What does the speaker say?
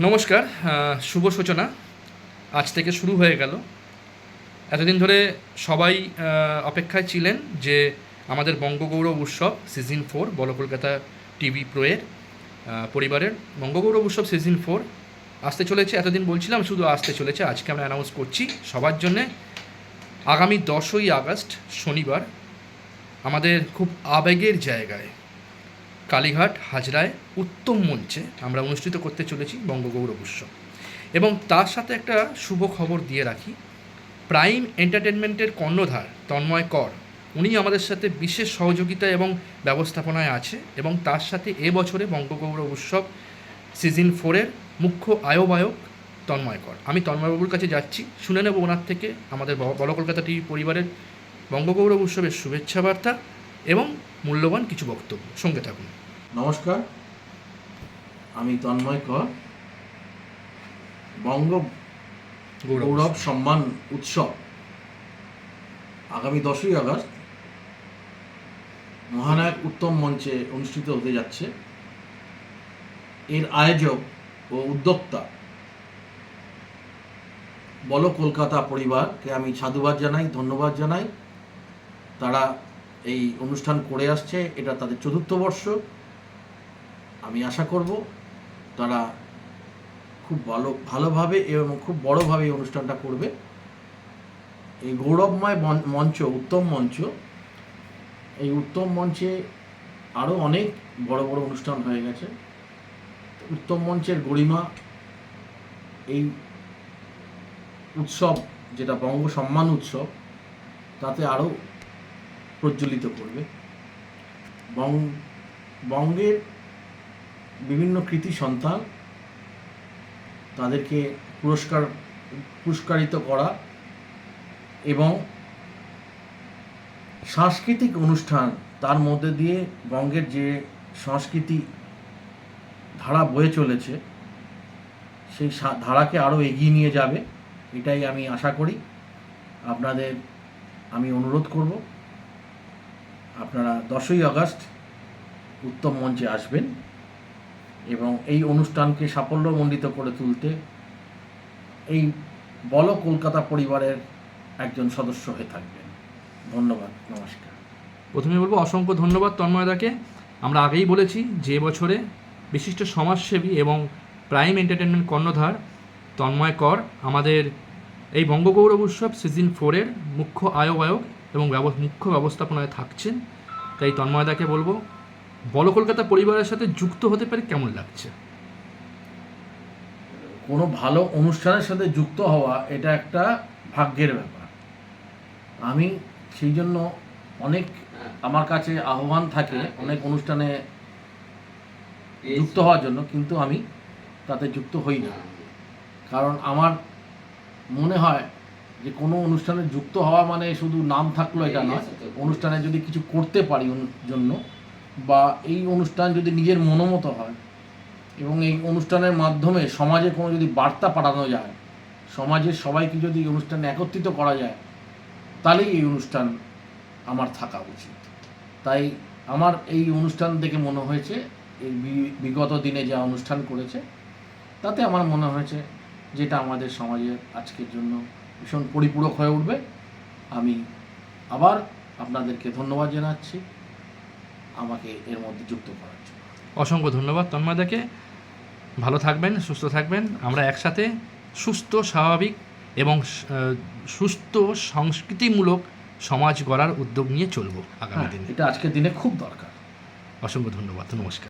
নমস্কার শুভ সূচনা। আজ থেকে শুরু হয়ে গেল। এতদিন ধরে সবাই অপেক্ষায় ছিলেন যে আমাদের বঙ্গগৌরব উৎসব সিজন ফোর বল কলকাতা টিভি প্রোয়ের পরিবারের বঙ্গগৌরব উৎসব সিজন ফোর আসতে চলেছে। এতদিন বলছিলাম শুধু আসতে চলেছে, আজকে আমরা অ্যানাউন্স করছি সবার জন্যে। আগামী দশই আগস্ট, শনিবার, আমাদের খুব আবেগের জায়গায় কালীঘাট, হাজরায় উত্তম মঞ্চে আমরা অনুষ্ঠিত করতে চলেছি বঙ্গগৌরব উৎসব এবং তার সাথে একটা শুভ খবর দিয়ে রাখি। প্রাইম এন্টারটেনমেন্টের কর্ণধার তন্ময় কর উনি আমাদের সাথে বিশেষ সহযোগিতা এবং ব্যবস্থাপনায় আছে এবং তার সাথে এ বছরে বঙ্গগৌরব উৎসব সিজন ফোরের মুখ্য আয়বায়ক তন্ময় কর। আমি তন্ময়বাবুর কাছে যাচ্ছি, শুনে নেব ওনার থেকে আমাদের ব- বড় কলকাতা টিভি পরিবারের বঙ্গগৌরব উৎসবের শুভেচ্ছা বার্তা এবং মূল্যবান কিছু বক্তব্য। সঙ্গে থাকুন। নমস্কার আমি তন্ময় কর। বঙ্গ গৌরব সম্মান উৎসব আগামী দশই আগস্ট মহানায়ক উত্তম মঞ্চে অনুষ্ঠিত হতে যাচ্ছে। এর আয়োজক ও উদ্যোক্তা বলো কলকাতা পরিবারকে আমি সাধুবাদ জানাই ধন্যবাদ জানাই। তারা এই অনুষ্ঠান করে আসছে এটা তাদের চতুর্থ বর্ষ। আশা করব তারা খুব ভালো, ভালোভাবে এবং খুব বড়োভাবে এই অনুষ্ঠানটা করবে। এই গৌরবময় মঞ্চ, উত্তম মঞ্চ, এই উত্তম মঞ্চে আরও অনেক বড় বড় অনুষ্ঠান হয়ে গেছে। উত্তম মঞ্চের গরিমা, এই উৎসব যেটা বঙ্গ সম্মান উৎসব, তাতে আরও প্রজ্বলিত করবে। বঙ্গের বিভিন্ন কৃতি সন্তান তাদেরকে পুরস্কার, পুরস্কারিত করা এবং সাংস্কৃতিক অনুষ্ঠান তার মধ্যে দিয়ে বঙ্গের যে সংস্কৃতি ধারা বয়ে চলেছে, সেই ধারাকে আরও এগিয়ে নিয়ে যাবে, এটাই আমি আশা করি। আপনাদের আমি অনুরোধ করব, আপনারা দশই আগস্ট উত্তম মঞ্চে আসবেন। এবং এই অনুষ্ঠানকে সাফল্যমণ্ডিত করে তুলতে এই বল কলকাতা পরিবারের একজন সদস্য হয়ে থাকবেন। ধন্যবাদ, নমস্কার। প্রথমে বলব অসংখ্য ধন্যবাদ তন্ময়দাকে আমরা আগেই বলেছি যে বছরে বিশিষ্ট সমাজসেবী এবং প্রাইম এন্টারটেনমেন্ট কর্ণধার তন্ময় কর আমাদের এই বঙ্গগৌরব উৎসব সিজন ফোরের মুখ্য আয়বায়ক এবং মুখ্য ব্যবস্থাপনায় থাকছেন। তাই তন্ময়দাকে বলব বল কলকাতা পরিবারের সাথে যুক্ত হতে পারে কেমন লাগছে? কোনো ভালো অনুষ্ঠানের সাথে যুক্ত হওয়া এটা একটা ভাগ্যের ব্যাপার। আমি সেই জন্য অনেক আমার কাছে আহ্বান থাকে অনেক অনুষ্ঠানে যুক্ত হওয়ার জন্য কিন্তু আমি তাতে যুক্ত হই না। কারণ আমার মনে হয় যে কোনো অনুষ্ঠানে যুক্ত হওয়া মানে শুধু নাম থাকল এটা নয় অনুষ্ঠানে যদি কিছু করতে পারি জন্য বা এই অনুষ্ঠান যদি নিজের মনোমতো হয় এবং এই অনুষ্ঠানের মাধ্যমে সমাজে কোনো যদি বার্তা পাঠানো যায় সমাজের সবাইকে যদি এই অনুষ্ঠানে একত্রিত করা যায়, তাহলেই এই অনুষ্ঠান আমার থাকা উচিত। তাই আমার এই অনুষ্ঠান দেখে মনে হয়েছে, এই বিগত দিনে যা অনুষ্ঠান করেছে, তাতে আমার মনে হয়েছে যেটা আমাদের সমাজের আজকের জন্য ভীষণ পরিপূরক হয়ে উঠবে। আমি আবার আপনাদেরকে ধন্যবাদ জানাচ্ছি। আমাকে এর মধ্যে যুক্ত করার জন্য। অসংখ্য ধন্যবাদ তন্ময়দাকে। ভালো থাকবেন সুস্থ থাকবেন। আমরা একসাথে সুস্থ স্বাভাবিক এবং সুস্থ সংস্কৃতিমূলক সমাজ গড়ার উদ্যোগ নিয়ে চলব আগামী হ্যাঁ, দিনে। এটা আজকের দিনে খুব দরকার। অসংখ্য ধন্যবাদ নমস্কার।